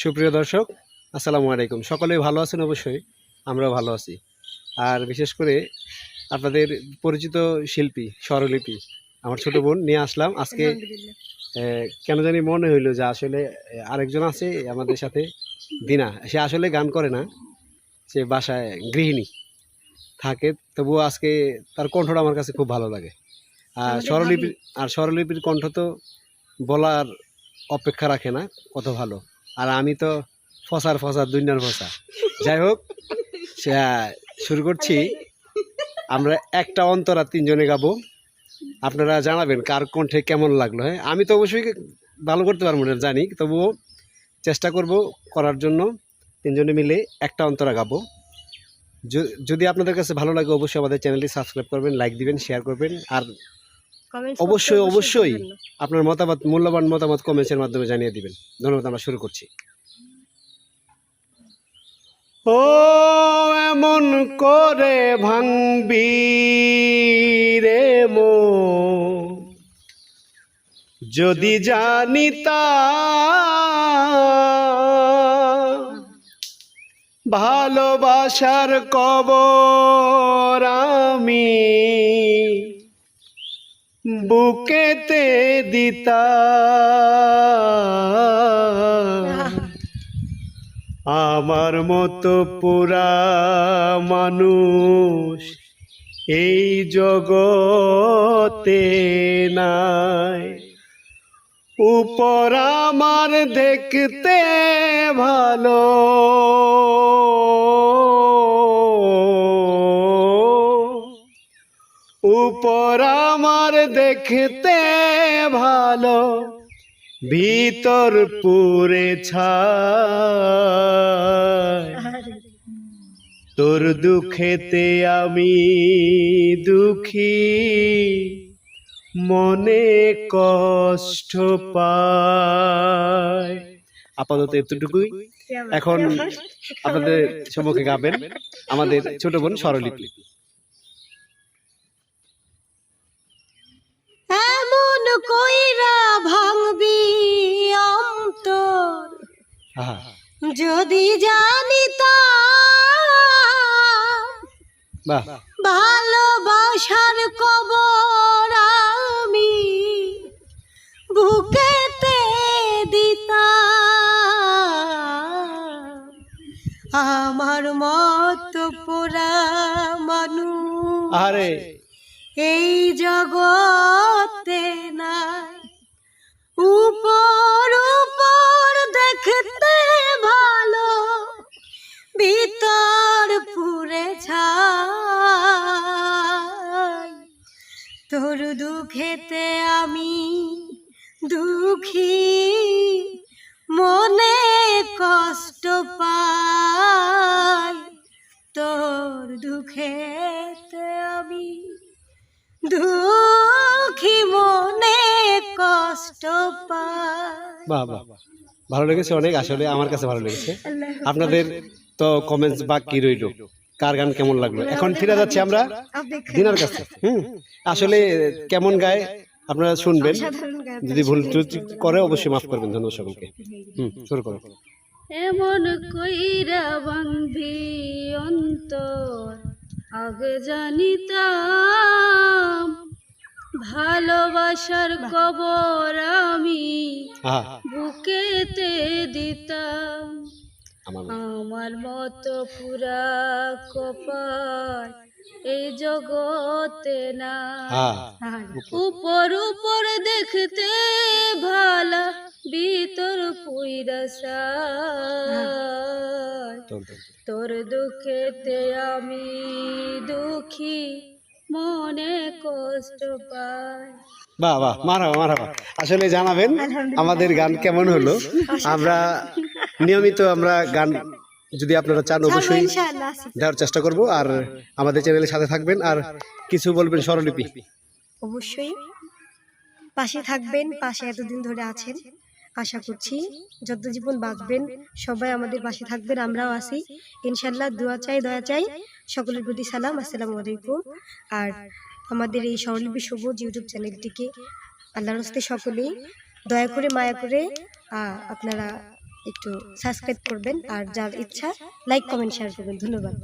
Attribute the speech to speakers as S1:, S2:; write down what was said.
S1: সুপ্রিয় দর্শক আসসালামু আলাইকুম। সকলেই ভালো আছেন অবশ্যই আমরাও ভালো আছি। আর বিশেষ করে আপনাদের পরিচিত শিল্পী স্বরলিপি আমার ছোট বোন নিয়ে আসলাম। আজকে কেন জানি মনে হইল যে আসলে আরেকজন আছে আমাদের সাথে দিনা। সে আসলে গান করে না সে বাসায় গৃহিণী থাকে তবুও আজকে তার কণ্ঠটা আমার কাছে খুব ভালো লাগে। আর স্বরলিপির আর স্বরলিপির কণ্ঠ তো বলার অপেক্ষা রাখে না কত ভালো। আর আমি তো ফসার ফসার, দুনিয়ার ফসা। যাই হোক শুরু করছি। আমরা একটা অন্তরা তিনজনে গাবো। আপনারা জানাবেন কার কণ্ঠে কেমন লাগল হ্যাঁ? আমি তো অবশ্যই ভালো করতে পারব না, জানি। তবুও চেষ্টা করব করার জন্য। তিনজনে মিলে একটা অন্তরা গাবো। যদি আপনাদের কাছে ভালো লাগে, অবশ্যই আমাদের চ্যানেলটি সাবস্ক্রাইব করবেন, লাইক দিবেন, শেয়ার করবেন। আর অবশ্যই, অবশ্যই। আপনার মতামত মূল্যবান মতামত কমেন্টসের মাধ্যমে জানিয়ে দিবেন। ধন্যবাদ আমরা শুরু করছি। ও এমন করে ভাঙবি রে মো। যদি জানিতা ভালোবাসার কবর আমি বুকেতে দিতা আমার মতো পুরা মানুষ এই জগতে নাই। উপর আমার দেখতে ভালো। উপর আমার দেখতে ভালো ভিতর পুরে ছায় তোর দুঃখেতে আমি দুঃখী মনে কষ্ট পায় আপাতত এতটুকুই। এখন আপনাদের সম্মুখে গাবেন আমাদের ছোট বোন স্বরলিপি।
S2: যদি জানিতাম ভালোবাসার কবর আমি বুকেতে দিতাম। আমার মত পোড়া মানুষ
S1: আরে
S2: এই জগতে না উপর দুঃখেতে আমি দুঃখী মনে কষ্ট পাই। তোর দুঃখেতে আমি দুঃখী মনে কষ্ট পাই।
S1: বাহ বাহ বাহ। ভালো লেগেছে অনেক আসলে আমার কাছে ভালো লেগেছে। আপনাদের তো কমেন্টস বাকি রইল? কার গান কেমন লাগল? এখন ফিরে যাচ্ছি আমরা দিনার কাছে। হুম আসলে কেমন গায়? আপনারা শুনবেন।
S2: সাধারণ
S1: যদি ভুল ত্রুটি করে অবশ্যই মাফ করবেন ধন্যবাদ সকলকে। হুম শুরু করো
S3: এমন কইরা বান্ধি অন্তর আগে জানিতাম ভালোবাসার কবর আমি বুকেতে দিতাম।
S1: আমার
S3: আমার মতো পুরা কপাল এই জগতে না।
S1: হ্যাঁ।
S3: উপর উপর দেখতে ভালা ভিতর
S1: তোর
S3: দুঃখেতে আমি দুঃখী মনে কষ্ট পাই
S1: বাহ বাহ মারাবা মারাবা আসলে জানাবেন আমাদের গান কেমন হলো? আমরা নিয়মিত আমরা গান যদি আপনারা চান অবশ্যই দেওয়ার চেষ্টা করব। আর আমাদের চ্যানেলের সাথে থাকবেন। আর কিছু বলবেন স্বরলিপি?
S2: অবশ্যই। পাশে থাকবেন পাশে এতদিন ধরে আছেন। আশা করছি যত জীবন বাঁচবেন। সবাই আমাদের পাশে থাকবেন আমরাও আছি। ইনশাল্লাহ দোয়া চাই দয়া চাই। সকলের প্রতি সালাম আসসালামু আলাইকুম। আর আমাদের এই স্বরলিপি সবুজ ইউটিউব চ্যানেলটিকে আল্লাহর হস্তে সকলেই দয়া করে মায়া করে আপনারা একটু সাবস্ক্রাইব করবেন। আর যার ইচ্ছা লাইক কমেন্ট শেয়ার করবেন। ধন্যবাদ।